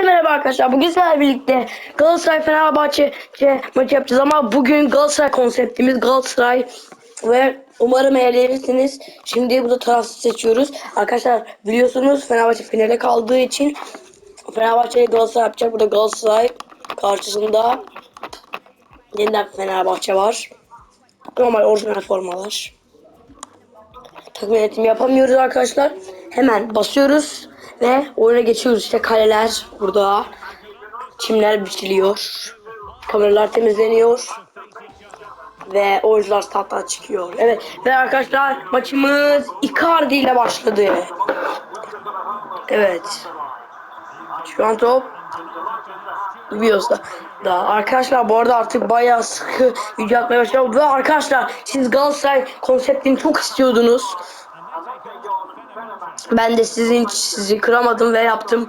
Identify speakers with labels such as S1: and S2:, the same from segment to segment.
S1: Herkese merhaba arkadaşlar. Bugün sizlerle birlikte Galatasaray Fenerbahçe maçı yapacağız ama bugün Galatasaray konseptimiz Galatasaray ve umarım eğlenirsiniz. Şimdi burada tarafsız seçiyoruz. Arkadaşlar biliyorsunuz Fenerbahçe finale kaldığı için Fenerbahçe Galatasaray yapacak. Burada Galatasaray karşısında yeniden Fenerbahçe var. Normal orijinal formalar. Takım yönetimi yapamıyoruz arkadaşlar. Hemen basıyoruz ve oyuna geçiyoruz. İşte kaleler burada. Çimler biçiliyor. Kameralar temizleniyor. Ve oyuncular stat'tan çıkıyor. Evet ve arkadaşlar maçımız Icardi ile başladı. Evet. Şu an top Biliyoruz da. da. Arkadaşlar bu arada artık bayağı sıkı video atmaya başladım. Arkadaşlar siz Galatasaray konseptini çok istiyordunuz. Ben de sizin sizi kıramadım ve yaptım.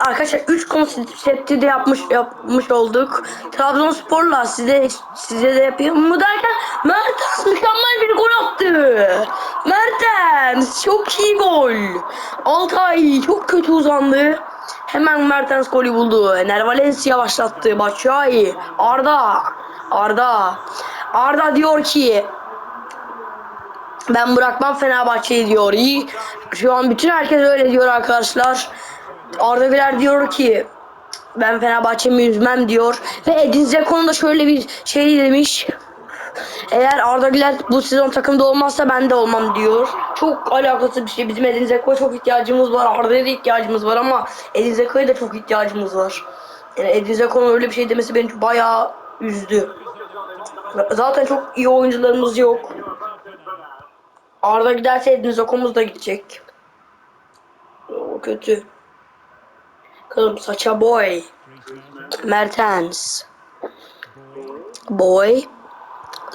S1: Arkadaşlar 3 konsepti de yapmış yapmış olduk. Trabzonspor'la size size de yapayım mı derken Mertens mükemmel bir gol attı. Mertens çok iyi gol. Altay çok kötü uzandı. Hemen Mertens golü buldu. Ener Valencia başlattı. Batshuayi. Arda. Arda. Arda diyor ki ben bırakmam Fenerbahçe'yi diyor. İyi. Şu an bütün herkes öyle diyor arkadaşlar. Arda Güler diyor ki ben Fenerbahçe'mi üzmem diyor. Ve Edin Zeko'nun da şöyle bir şey demiş. Eğer Arda Güler bu sezon takımda olmazsa ben de olmam diyor. Çok alakası bir şey. Bizim Edin Zeko'ya çok ihtiyacımız var. Arda'ya da ihtiyacımız var ama Edin Zeko'ya da çok ihtiyacımız var. Yani Edin Zeko'nun öyle bir şey demesi beni bayağı üzdü. Zaten çok iyi oyuncularımız yok. Arda giderse Edin Zeko'muz da gidecek. O kötü. Bakalım saça boy. Mertens. Boy.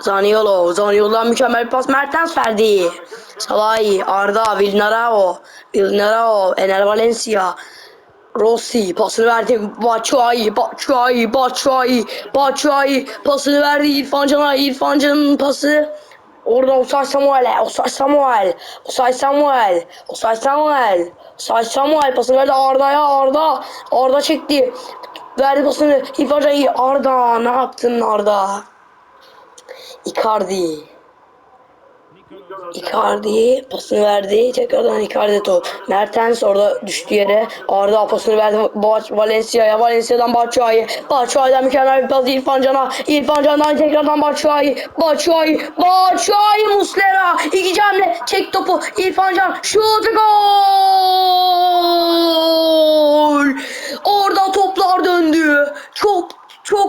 S1: Zaniolo. Zaniolo'dan mükemmel pas. Mertens verdi. Salahi. Arda. Villarao. Villarao. Ener Valencia. Rossi pasını verdi. Batshuayi, Batshuayi, Batshuayi, Batshuayi pasını verdi İrfan Can'a. İrfan Can'ın pası. Orada Osay Samuel, Osay Samuel, Osay Samuel, Osay Samuel, Osay Samuel pasını verdi Arda'ya Arda. Arda çekti. Verdi pasını Can'a. Arda ne yaptın Arda? Icardi. Icardi pasını verdi. Tekrardan Icardi top. Mertens orada düştü yere. Arda pasını verdi Ba- Valencia'ya. Valencia'dan Batshuayi. Batshuayi'den mükemmel bir pas İrfan Can'a. İrfan Can'dan tekrardan Batshuayi. Batshuayi. Batshuayi Muslera. İki hamle. Çek topu. İrfan Can. Şut gol.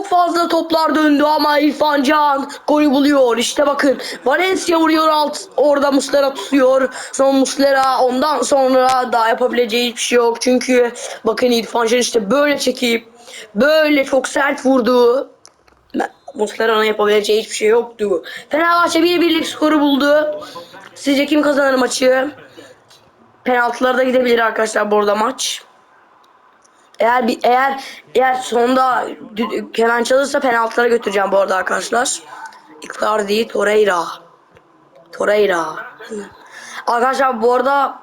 S1: Fazla toplar döndü ama İrfan Can golü buluyor. İşte bakın Valencia vuruyor alt orada Muslera tutuyor. Son Muslera ondan sonra daha yapabileceği hiçbir şey yok. Çünkü bakın İrfan Can işte böyle çekip böyle çok sert vurdu. Muslera'nın yapabileceği hiçbir şey yoktu. Fenerbahçe bir birlik skoru buldu. Sizce kim kazanır maçı? Penaltılara da gidebilir arkadaşlar bu arada maç. Eğer bir eğer eğer sonunda dü- kemen çalırsa penaltılara götüreceğim bu arada arkadaşlar. Icardi, Torreira. Torreira. Arkadaşlar bu arada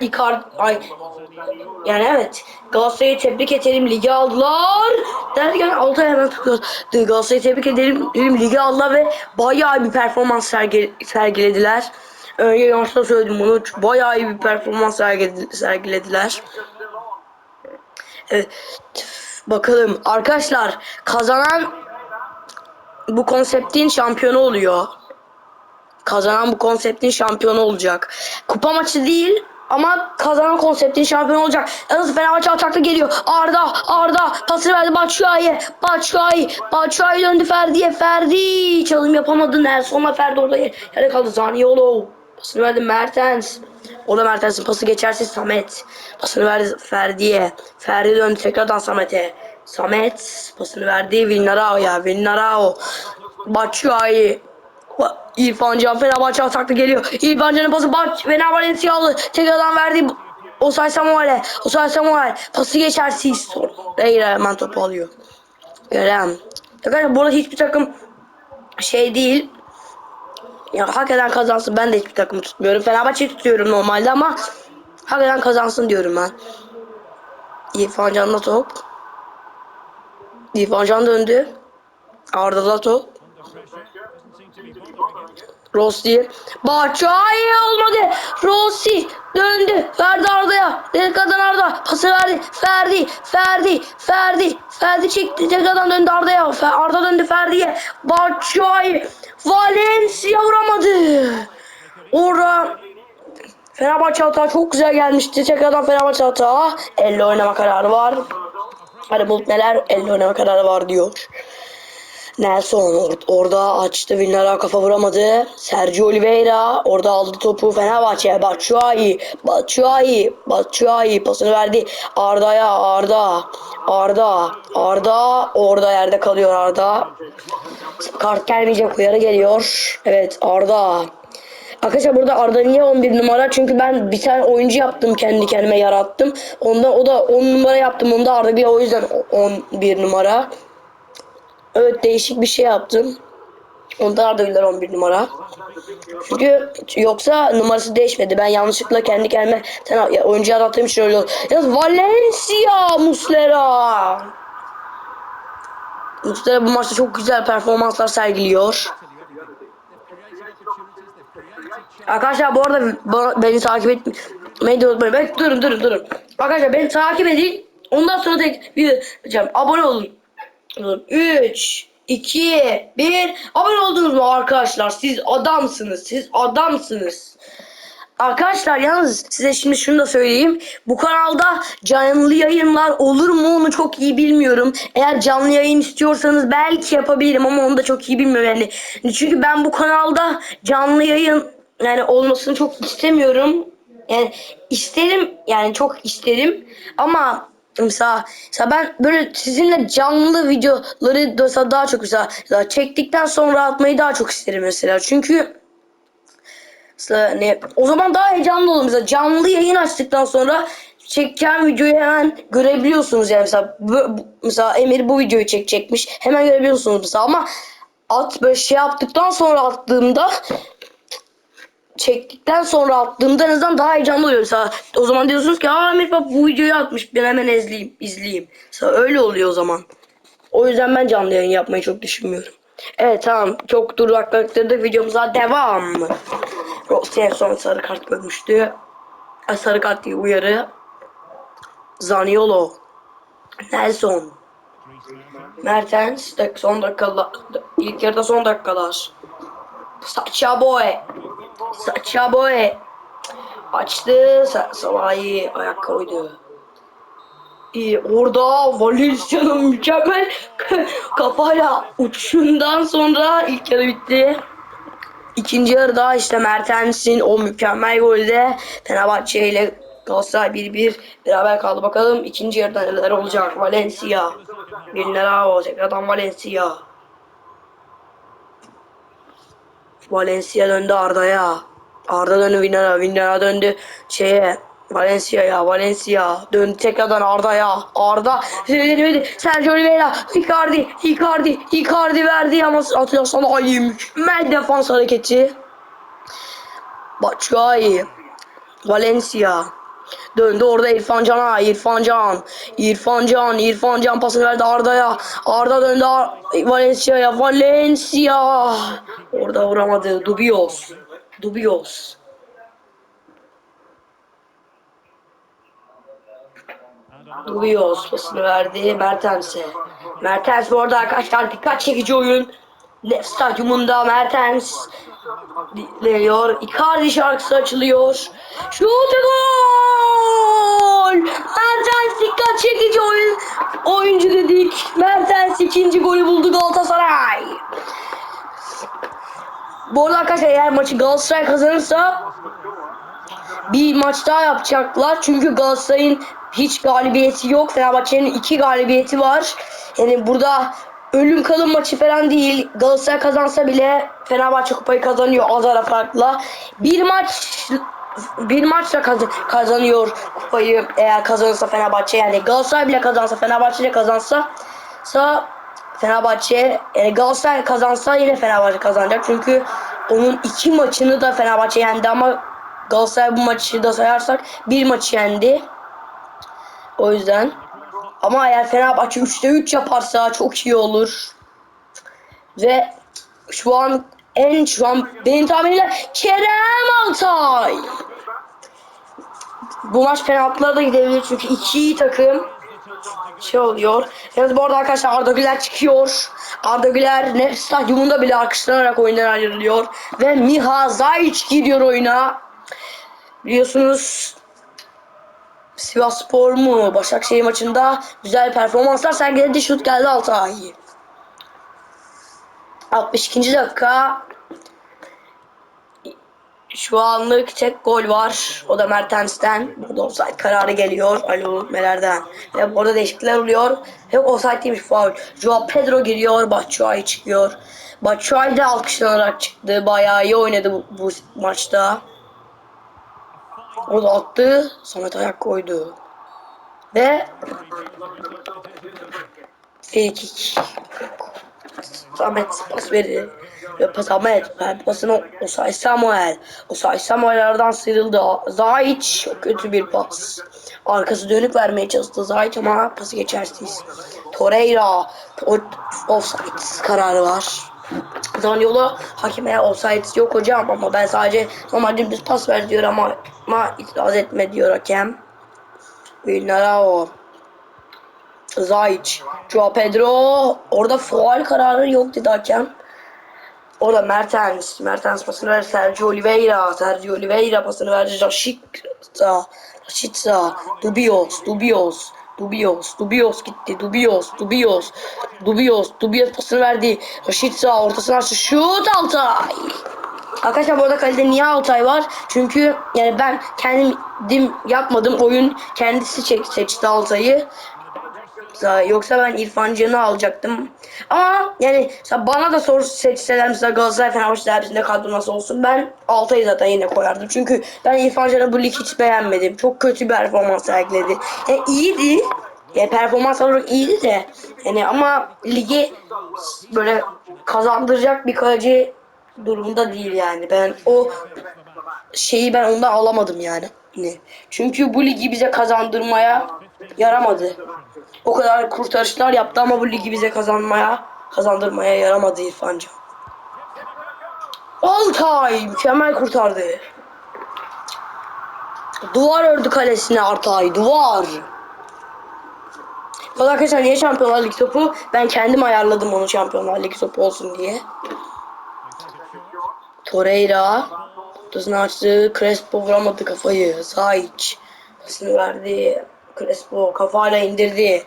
S1: Icardi ay yani evet Galatasaray'ı tebrik edelim ligi aldılar. Derken Altay hemen tıklıyoruz. Galatasaray'ı tebrik edelim, ligi aldılar ve bayağı bir performans sergi, sergilediler. Önce maçta söyledim bunu. Bayağı iyi bir performans sergiledi- sergilediler. Evet. Bakalım arkadaşlar kazanan bu konseptin şampiyonu oluyor. Kazanan bu konseptin şampiyonu olacak. Kupa maçı değil ama kazanan konseptin şampiyonu olacak. Yalnız Fenerbahçe atakta geliyor. Arda, Arda pasını verdi Batshuayi. Batshuayi, Batshuayi döndü Ferdi'ye. Ferdi çalım yapamadı. Nelson'la Ferdi orada yere kaldı. Zaniolo. Pasını verdi Mertens. O da Mertens'in pası geçerse Samet. Pasını verdi Ferdi'ye. Ferdi döndü tekrardan Samet'e. Samet pasını verdi Vilnarao'ya. Vilnarao. Batshuayi. Ba- İrfan Can Fenerbahçe atakta geliyor. İrfan Can'ın pası Bat Fener Valencia aldı. Tekrardan verdi. Osay Samuel'e. Osay Samuel. Pası geçersiz. Reyra hemen topu alıyor. Görem. Arkadaşlar burada hiçbir takım şey değil. Ya hak eden kazansın. Ben de hiçbir takımı tutmuyorum. Fenerbahçe'yi tutuyorum normalde ama hak eden kazansın diyorum ben. İrfan Can'da top. İrfan Can döndü. Arda'da top. Rossi. Batshuayi olmadı. Rossi döndü. Verdi Arda'ya. Tekrardan Arda. Pası verdi. Ferdi. Ferdi. Ferdi. Ferdi çekti. Tekrardan döndü Arda'ya. Arda döndü Ferdi'ye. Batshuayi. Valencia vuramadı. Orada Fenerbahçe hata çok güzel gelmişti. Tekrardan Fenerbahçe hata. Elle oynama kararı var. Hadi Bulut neler? Elle oynama kararı var diyor. Nelson or- orada açtı. Villara kafa vuramadı. Sergio Oliveira orada aldı topu Fenerbahçe. Batshuayi. Batshuayi. Batshuayi pasını verdi. Arda'ya. Arda. Arda. Arda. Orada yerde kalıyor Arda. Kart gelmeyecek. Uyarı geliyor. Evet Arda. Arkadaşlar burada Arda niye 11 numara? Çünkü ben bir tane oyuncu yaptım kendi kendime yarattım. Ondan o da 10 numara yaptım. Onda Arda bir o yüzden 11 numara. Evet değişik bir şey yaptım. Onda Arda Güler 11 numara. Çünkü yoksa numarası değişmedi. Ben yanlışlıkla kendi kendime sen ya, oyuncu yarattığım için öyle oldu. Valencia Muslera. Muslera bu maçta çok güzel performanslar sergiliyor. Arkadaşlar bu arada beni takip etmeyi de unutmayın. Ben, durun durun durun. Arkadaşlar beni takip edin. Ondan sonra tek bir yapacağım. Abone olun. 3 2 1 Abone oldunuz mu arkadaşlar? Siz adamsınız. Siz adamsınız. Arkadaşlar yalnız size şimdi şunu da söyleyeyim. Bu kanalda canlı yayınlar olur mu onu çok iyi bilmiyorum. Eğer canlı yayın istiyorsanız belki yapabilirim ama onu da çok iyi bilmiyorum yani. Çünkü ben bu kanalda canlı yayın yani olmasını çok istemiyorum. Yani isterim yani çok isterim ama mesela, mesela ben böyle sizinle canlı videoları mesela daha çok mesela, mesela çektikten sonra atmayı daha çok isterim mesela. Çünkü Mesela ne, o zaman daha heyecanlı olur. Mesela canlı yayın açtıktan sonra çekeceğim videoyu hemen görebiliyorsunuz yani mesela bu- mesela Emir bu videoyu çekecekmiş hemen görebiliyorsunuz mesela ama at böyle şey yaptıktan sonra attığımda çektikten sonra attığımda en azından daha heyecanlı oluyor. Mesela o zaman diyorsunuz ki aa Emir bak bu videoyu atmış ben hemen izleyeyim izleyeyim. Mesela öyle oluyor o zaman. O yüzden ben canlı yayın yapmayı çok düşünmüyorum. Evet tamam çok durakladık videomuza devam. Rossi en son sarı kart görmüştü. Sarı kart değil uyarı. Zaniolo. Nelson. Mertens. Son dakikalar. İlk yarıda son dakikalar. Sacha Boy. Sacha Boy. Açtı. Sa- Salahi ayak koydu. İyi, orada Valencia'nın mükemmel kafayla uçuşundan sonra ilk yarı bitti. İkinci yarıda işte Mertens'in o mükemmel golde Fenerbahçe ile Galatasaray 1-1 beraber kaldı. Bakalım ikinci yarıda neler olacak. Valencia. Neler olacak. Adam Valencia. Valencia döndü Arda'ya. Arda döndü Vinara. Vinara döndü şeye. Valencia'ya. Valencia. Döndü tekrardan. Arda. Vermedi. Sergio Oliveira. Icardi. Icardi. Icardi verdi ama atıyor sana ay mükemmel defans hareketi. Batshuayi. Valencia. Döndü orada İrfan Can'a. İrfan Can. İrfan Can. İrfan Can pasını verdi Arda'ya. Arda döndü Ar- Valencia'ya. Valencia. Orada vuramadı. Dubios. Dubios. Dubios pasını verdi Mertens'e. Mertens bu arada arkadaşlar dikkat çekici oyun. Lef stadyumunda Mertens dinliyor. Icardi şarkısı açılıyor. Şut gol! Mertens dikkat çekici oyun. Oyuncu dedik. Mertens ikinci golü buldu Galatasaray. Bu arada arkadaşlar eğer maçı Galatasaray kazanırsa bir maç daha yapacaklar. Çünkü Galatasaray'ın hiç galibiyeti yok. Fenerbahçe'nin iki galibiyeti var. Yani burada ölüm kalım maçı falan değil. Galatasaray kazansa bile Fenerbahçe kupayı kazanıyor az ara farkla. Bir maç bir maçla kaz- kazanıyor kupayı eğer kazanırsa Fenerbahçe yani Galatasaray bile kazansa Fenerbahçe de kazansa sa Fenerbahçe yani Galatasaray kazansa yine Fenerbahçe kazanacak çünkü onun iki maçını da Fenerbahçe yendi ama Galatasaray bu maçı da sayarsak bir maçı yendi. O yüzden Ama eğer Fenerbahçe 3'te 3 yaparsa çok iyi olur. Ve şu an en şu an benim tahminimle Kerem Altay. Bu maç penaltılara da gidebilir çünkü iki takım şey oluyor. Yalnız bu arada arkadaşlar Arda Güler çıkıyor. Arda Güler ne stadyumunda bile alkışlanarak oyundan ayrılıyor. Ve Miha Zayç giriyor oyuna. Biliyorsunuz Sivas Spor mu Başakşehir maçında güzel performanslar sergiledi. Şut geldi Altay. 62. dakika. Şu anlık tek gol var. O da Mertens'ten. Burada offside kararı geliyor. Ali Meler'den. Ve burada değişiklikler oluyor. Yok offside değilmiş faul. Joao Pedro giriyor. Batshuayi çıkıyor. Batshuayi de alkışlanarak çıktı. Bayağı iyi oynadı bu, bu maçta. O da attı. Samet ayak koydu. Ve free kick. Samet pas verir. Samet. Ben pasını Osay Samuel. Osay Samuel aradan sıyrıldı. Zayç çok kötü bir pas. Arkası dönük vermeye çalıştı Zayç ama pası geçersiz. Torreira. Offside kararı var. Zaniolo hakeme offside yok hocam ama ben sadece normal dümdüz pas ver diyor ama, ama itiraz etme diyor hakem. Villarao. Zayç. Joao Pedro. Orada faul kararı yok dedi hakem. Orada Mertens. Mertens pasını verdi Sergio Oliveira. Sergio Oliveira pasını verdi Rashica. Rashica. Dubios. Dubios. Dubios. Dubios gitti. Dubios. Dubios. Dubios. Dubios pasını verdi. Rashica ortasına açtı. Şut Altay. Arkadaşlar bu arada kalede niye Altay var? Çünkü yani ben kendim yapmadım. Oyun kendisi çek, seçti Altay'ı. Yoksa ben İrfan Can'ı alacaktım. Ama yani bana da sor seçseler mesela Galatasaray Fenerbahçe derbisinde kadro nasıl olsun ben Altay'ı zaten yine koyardım. Çünkü ben İrfan Can'ı bu lig hiç beğenmedim. Çok kötü bir performans sergiledi. Yani iyiydi. Yani performans olarak iyiydi de. Yani ama ligi böyle kazandıracak bir kaleci durumda değil yani. Ben o şeyi ben ondan alamadım yani. Ne? Çünkü bu ligi bize kazandırmaya yaramadı. O kadar kurtarışlar yaptı ama bu ligi bize kazanmaya, kazandırmaya yaramadı İrfan Can. Altay mükemmel kurtardı. Duvar ördü kalesine Altay, duvar. Valla arkadaşlar niye Şampiyonlar Ligi topu? Ben kendim ayarladım onu Şampiyonlar Ligi topu olsun diye. Torreira. Ortasını açtı. Crespo vuramadı kafayı. Zayç. Pasını verdi. Crespo kafayla indirdi.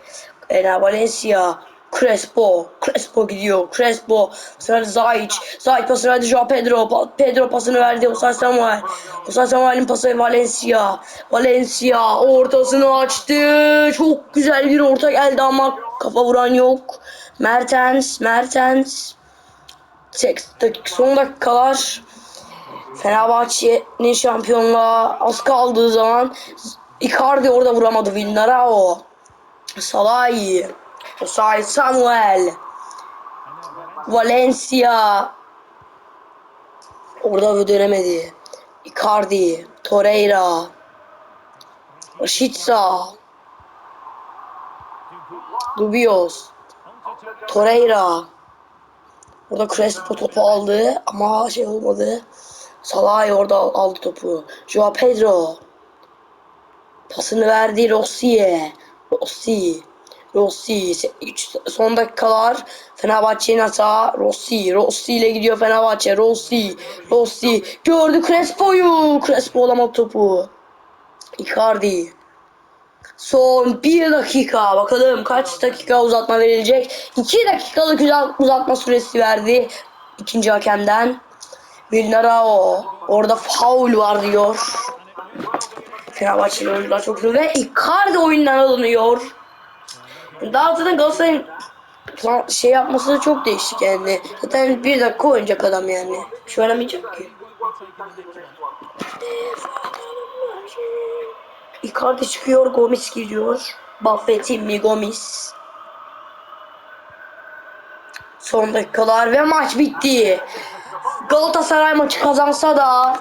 S1: Ena Valencia. Crespo. Crespo gidiyor. Crespo. Sıra Zayç. Zayç pasını verdi Joao Pedro. Pedro pasını verdi Osay Samuel. Osay Samuel'in pası Valencia. Valencia ortasını açtı. Çok güzel bir orta geldi ama kafa vuran yok. Mertens. Mertens. Tek- dak- son dakikalar Fenerbahçe'nin şampiyonluğa az kaldığı zaman Icardi orada vuramadı Villarao. Salai. Osay Samuel. Valencia. Orada dönemedi. Icardi. Torreira. Rashica. Dubios. Torreira. Orada Crespo topu aldı ama şey olmadı. Salah orada al- aldı topu. Joao Pedro. Pasını verdi Rossi'ye. Rossi. Rossi. Üç- Son dakikalar Fenerbahçe'nin hata. Rossi. Rossi ile gidiyor Fenerbahçe. Rossi. Rossi. Gördü Crespo'yu. Crespo alamadı topu. Icardi. Son bir dakika. Bakalım kaç dakika uzatma verilecek. 2 dakikalık uzat- uzatma süresi verdi. ikinci hakemden. Villarao. Orada faul var diyor. Fenerbahçeli oyuncular çok üzüldü ve Icardi oyundan alınıyor. Daha zaten Galatasaray'ın şey yapması da çok değişik yani. Zaten bir dakika oynayacak adam yani. Şu oynamayacak ki. Icardi çıkıyor, Gomis giriyor. Buffett'in mi Gomis? Son dakikalar ve maç bitti. Galatasaray maçı kazansa da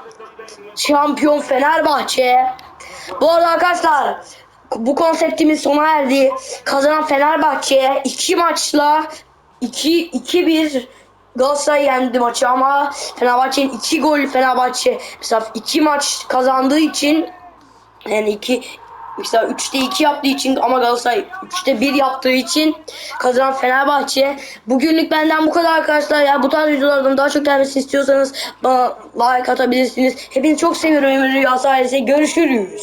S1: şampiyon Fenerbahçe. Bu arada arkadaşlar bu konseptimiz sona erdi. Kazanan Fenerbahçe iki maçla 2 2-1 Galatasaray yendi maçı ama Fenerbahçe'nin 2 gol Fenerbahçe mesela 2 maç kazandığı için yani 2 mesela 3'te 2 yaptığı için ama Galatasaray 3'te 1 yaptığı için kazanan Fenerbahçe. Bugünlük benden bu kadar arkadaşlar. Ya bu tarz videolardan daha çok gelmesini istiyorsanız bana like atabilirsiniz. Hepinizi çok seviyorum Emre Rüyası ailesi. Görüşürüz.